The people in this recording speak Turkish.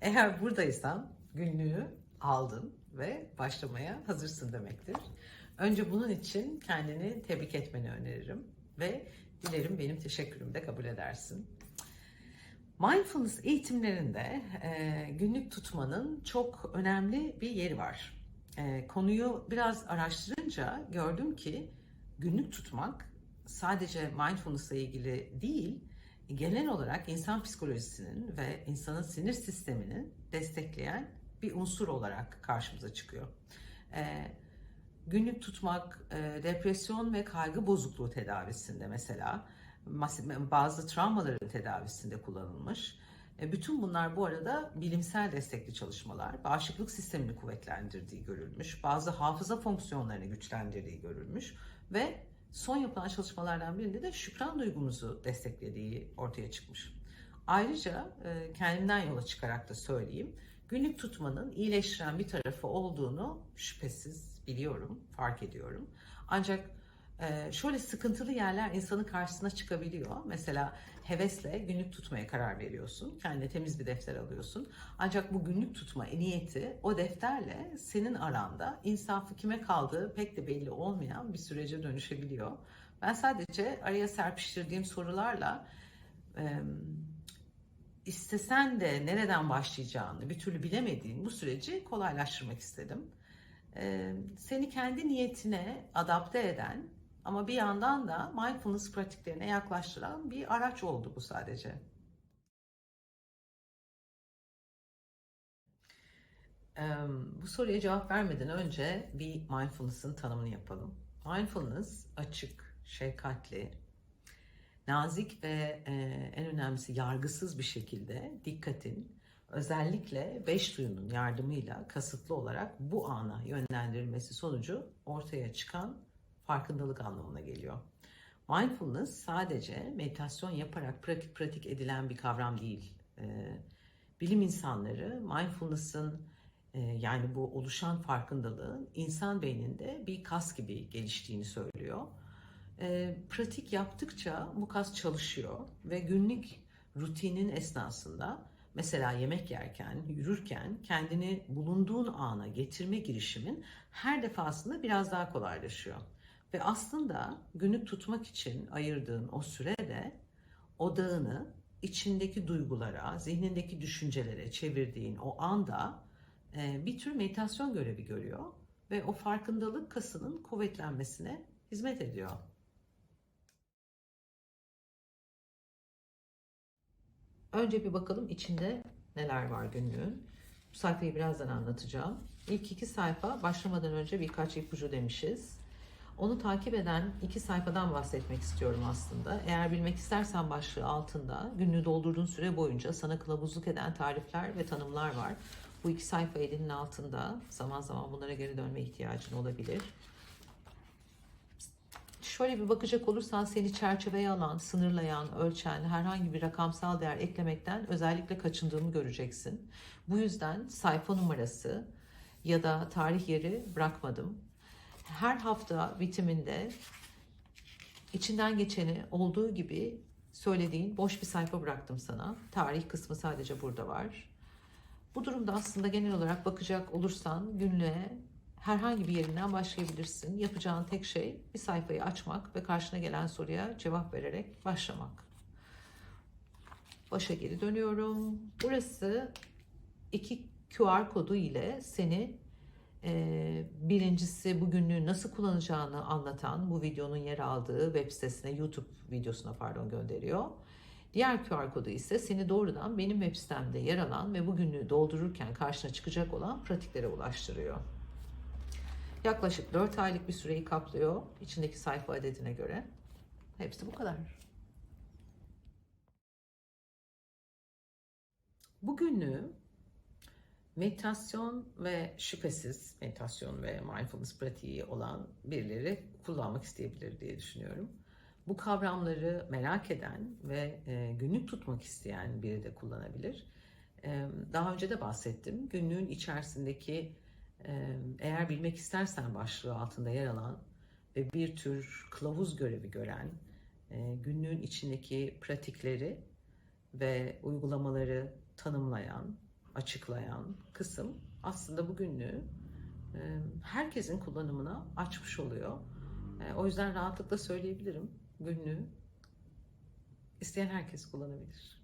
Eğer buradaysan günlüğü aldın ve başlamaya hazırsın demektir. Önce bunun için kendini tebrik etmeni öneririm ve dilerim benim teşekkürümü de kabul edersin. Mindfulness eğitimlerinde e, günlük tutmanın çok önemli bir yeri var. E, konuyu biraz araştırınca gördüm ki günlük tutmak sadece mindfulness ile ilgili değil, genel olarak insan psikolojisinin ve insanın sinir sistemini destekleyen bir unsur olarak karşımıza çıkıyor. E, günlük tutmak e, depresyon ve kaygı bozukluğu tedavisinde mesela bazı travmaların tedavisinde kullanılmış. E, bütün bunlar bu arada bilimsel destekli çalışmalar, bağışıklık sistemini kuvvetlendirdiği görülmüş, bazı hafıza fonksiyonlarını güçlendirdiği görülmüş ve son yapılan çalışmalardan birinde de şükran duygumuzu desteklediği ortaya çıkmış. Ayrıca e, kendimden yola çıkarak da söyleyeyim, günlük tutmanın iyileştiren bir tarafı olduğunu şüphesiz biliyorum, fark ediyorum. Ancak şöyle sıkıntılı yerler insanın karşısına çıkabiliyor. Mesela hevesle günlük tutmaya karar veriyorsun. Kendine temiz bir defter alıyorsun. Ancak bu günlük tutma niyeti o defterle senin aranda insafı kime kaldığı pek de belli olmayan bir sürece dönüşebiliyor. Ben sadece araya serpiştirdiğim sorularla istesen de nereden başlayacağını bir türlü bilemediğin bu süreci kolaylaştırmak istedim. Seni kendi niyetine adapte eden ama bir yandan da mindfulness pratiklerine yaklaştıran bir araç oldu bu sadece. Bu soruya cevap vermeden önce bir mindfulness'ın tanımını yapalım. Mindfulness açık, şefkatli, nazik ve en önemlisi yargısız bir şekilde dikkatin özellikle beş duyunun yardımıyla kasıtlı olarak bu ana yönlendirilmesi sonucu ortaya çıkan farkındalık anlamına geliyor. Mindfulness sadece meditasyon yaparak pratik pratik edilen bir kavram değil. Ee, bilim insanları mindfulness'ın e, yani bu oluşan farkındalığın insan beyninde bir kas gibi geliştiğini söylüyor. Ee, pratik yaptıkça bu kas çalışıyor ve günlük rutinin esnasında mesela yemek yerken, yürürken kendini bulunduğun ana getirme girişimin her defasında biraz daha kolaylaşıyor. Ve aslında günlük tutmak için ayırdığın o sürede odağını içindeki duygulara, zihnindeki düşüncelere çevirdiğin o anda e, bir tür meditasyon görevi görüyor ve o farkındalık kasının kuvvetlenmesine hizmet ediyor. Önce bir bakalım içinde neler var günlüğün. Bu sayfayı birazdan anlatacağım. İlk iki sayfa başlamadan önce birkaç ipucu demişiz. Onu takip eden iki sayfadan bahsetmek istiyorum aslında. Eğer bilmek istersen başlığı altında günlüğü doldurduğun süre boyunca sana kılavuzluk eden tarifler ve tanımlar var. Bu iki sayfa elinin altında. Zaman zaman bunlara geri dönme ihtiyacın olabilir. Şöyle bir bakacak olursan seni çerçeveye alan, sınırlayan, ölçen herhangi bir rakamsal değer eklemekten özellikle kaçındığımı göreceksin. Bu yüzden sayfa numarası ya da tarih yeri bırakmadım her hafta bitiminde içinden geçeni olduğu gibi söylediğin boş bir sayfa bıraktım sana. Tarih kısmı sadece burada var. Bu durumda aslında genel olarak bakacak olursan günlüğe herhangi bir yerinden başlayabilirsin. Yapacağın tek şey bir sayfayı açmak ve karşına gelen soruya cevap vererek başlamak. Başa geri dönüyorum. Burası iki QR kodu ile seni birincisi bugünlüğü nasıl kullanacağını anlatan bu videonun yer aldığı web sitesine, YouTube videosuna pardon gönderiyor. Diğer QR kodu ise seni doğrudan benim web sitemde yer alan ve bugünlüğü doldururken karşına çıkacak olan pratiklere ulaştırıyor. Yaklaşık 4 aylık bir süreyi kaplıyor içindeki sayfa adedine göre. Hepsi bu kadar. Bugünlüğü Meditasyon ve şüphesiz meditasyon ve mindfulness pratiği olan birileri kullanmak isteyebilir diye düşünüyorum. Bu kavramları merak eden ve e, günlük tutmak isteyen biri de kullanabilir. E, daha önce de bahsettim. Günlüğün içerisindeki e, eğer bilmek istersen başlığı altında yer alan ve bir tür kılavuz görevi gören günlüğün içindeki pratikleri ve uygulamaları tanımlayan açıklayan kısım aslında bu günlüğü e, herkesin kullanımına açmış oluyor. E, O yüzden rahatlıkla söyleyebilirim günlüğü isteyen herkes kullanabilir.